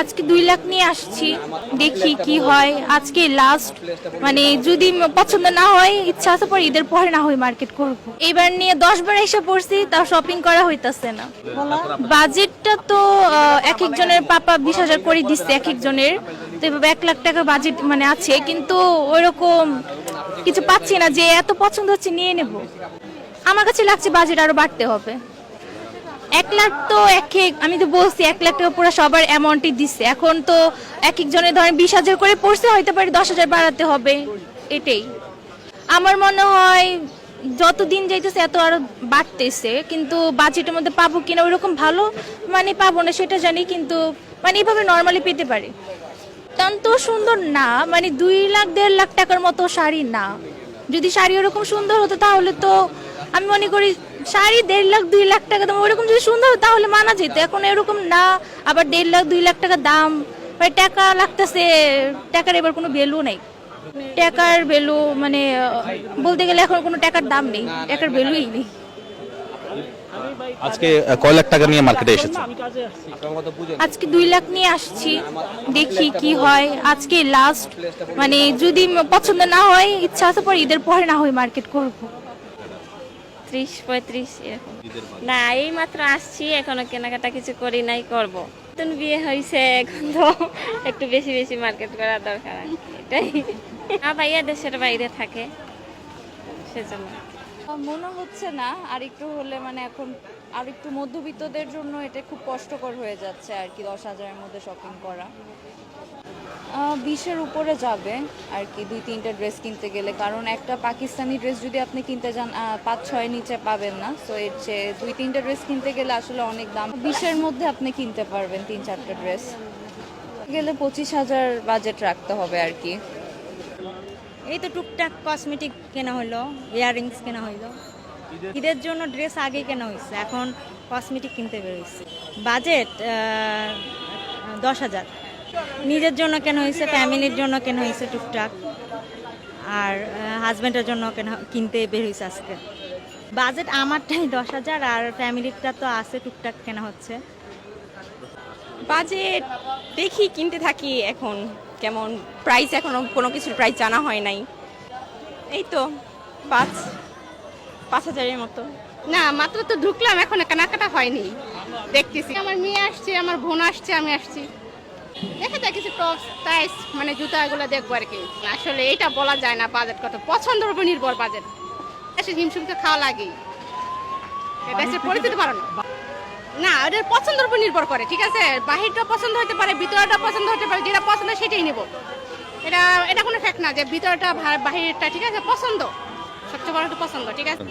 আজকে দুই লাখ নিয়ে আসছি, দেখি কি হয়। আজকে লাস্ট মানে যদি পছন্দ না হয়, ইচ্ছা আছে পরে ঈদের পরে না হয় মার্কেট করব। এবার নিয়ে দশ বার এসে পড়ছি, তাও শপিং করা হইতাছে না। বাজেটটা তো এক একজনের পাপা বিশ হাজার করে দিচ্ছে এক একজনের। তো এভাবে এক লাখ টাকার বাজেট মানে আছে, কিন্তু ওইরকম কিছু পাচ্ছি না যে এত পছন্দ হচ্ছে নিয়ে নেব। আমার কাছে লাগছে বাজেট আরও বাড়তে হবে। এক লাখ তো এক এক, আমি তো বলছি এক লাখ টাকা পুরো সবার অ্যামাউন্টই দিচ্ছে। এখন তো এক একজনের ধরেন বিশ হাজার করে পড়ছে, হয়তো পারে দশ হাজার বাড়াতে হবে। এটাই। আমার মনে হয় যত দিন যাইতেছে এত আরও বাড়তেছে, কিন্তু বাজেটের মধ্যে পাবো কিনা ওইরকম ভালো মানে পাবো না সেটা জানি, কিন্তু মানে এভাবে নর্মালি পেতে পারি। অত্যন্ত সুন্দর না মানে দুই লাখ, দেড় লাখ টাকার মতো শাড়ি না। যদি শাড়ি ওরকম সুন্দর হতো তাহলে তো আমি মনে করি শাড়ি দেড় লাখ দুই লাখ টাকা দাম ওরকম যদি সুন্দর তাহলে মানা যেত। এখন এরকম না আবার দেড় লাখ দুই লাখ টাকা দাম। মানে টাকা লাগতেছে টাকার এবার কোনো ভ্যালু নেই। টাকার ভ্যালু মানে বলতে গেলে এখন কোনো টাকার দাম নেই টাকার ভ্যালুই নেই। আজকে কয় লাখ টাকা নিয়ে মার্কেটে এসেছে? আজকে দুই লাখ নিয়ে আসছি দেখি কি হয়। আজকে লাস্ট মানে যদি পছন্দ না হয় ইচ্ছা আছে পরে ঈদের পরে না হয় মার্কেট করব। ত্রিশ পঁয়ত্রিশ এরকম। না এই মাত্র আসছি এখনও কেনাকাটা কিছু করি নাই করব। নতুন বিয়ে হয়েছে এখন তো একটু বেশি বেশি মার্কেট করা দরকার এটাই। না ভাইয়া দেশের বাইরে থাকে সেজন্য। মনে হচ্ছে না আর একটু হলে মানে এখন আর একটু মধ্যবিত্তদের জন্য এটা খুব কষ্টকর হয়ে যাচ্ছে আর কি, দশ হাজারের মধ্যে শপিং করা। বিশের উপরে যাবে আর কি, দুই তিনটা ড্রেস কিনতে গেলে। কারণ একটা পাকিস্তানি ড্রেস যদি আপনি কিনতে যান পাঁচ ছয় নিচে পাবেন না। সো এর চেয়ে দুই তিনটা ড্রেস কিনতে গেলে আসলে অনেক দাম। বিশের মধ্যে আপনি কিনতে পারবেন তিন চারটা ড্রেস গেলে পঁচিশ হাজার বাজেট রাখতে হবে আর কি। এই তো টুকটাক কসমেটিক কেনা হলো ইয়াররিংস কেনা হইল ঈদের জন্য ড্রেস আগে কেনা হয়েছে এখন কসমেটিক কিনতে বেরোইছে। বাজেট দশ হাজার। নিজের জন্য কেনা হয়েছে ফ্যামিলির জন্য কেনা হয়েছে টুকটাক। আর হাজব্যান্ডের জন্য কেনা কিনতে বের হয়েছে আজকে। বাজেট আমারটাই দশ হাজার আর ফ্যামিলিরটা তো আছে টুকটাক কেনা হচ্ছে। বাজেট দেখি কিনতে থাকি এখন। কেমন প্রাইস এখনও কোনো কিছুর প্রাইস জানা হয় নাই। এই তো পাঁচ পাঁচ হাজারের মতো। না মাত্র তো ঢুকলাম এখন কেনাকাটা হয়নি। দেখতেছি। আমার মেয়ে আসছে আমার বোন আসছে আমি আসছি। দেখে দেখেছি টপস টাইস মানে জুতা এগুলো দেখব আর কি। আসলে এটা বলা যায় না বাজেট কত। পছন্দের উপর নির্ভর বাজেট এসে হিমশিম তো খাওয়া লাগেই। এটা পড়ে দিতে পারো না। না ওদের পছন্দের উপর নির্ভর করে ঠিক আছে? বাহিরটা পছন্দ হতে পারে ভিতরটা পছন্দ হতে পারে যেটা পছন্দ সেটাই নেব। এটা এটা কোনো ফ্যাক্ট না যে ভিতরটা বাহিরটা ঠিক আছে? পছন্দ। সবচেয়ে বড় হচ্ছে পছন্দ ঠিক আছে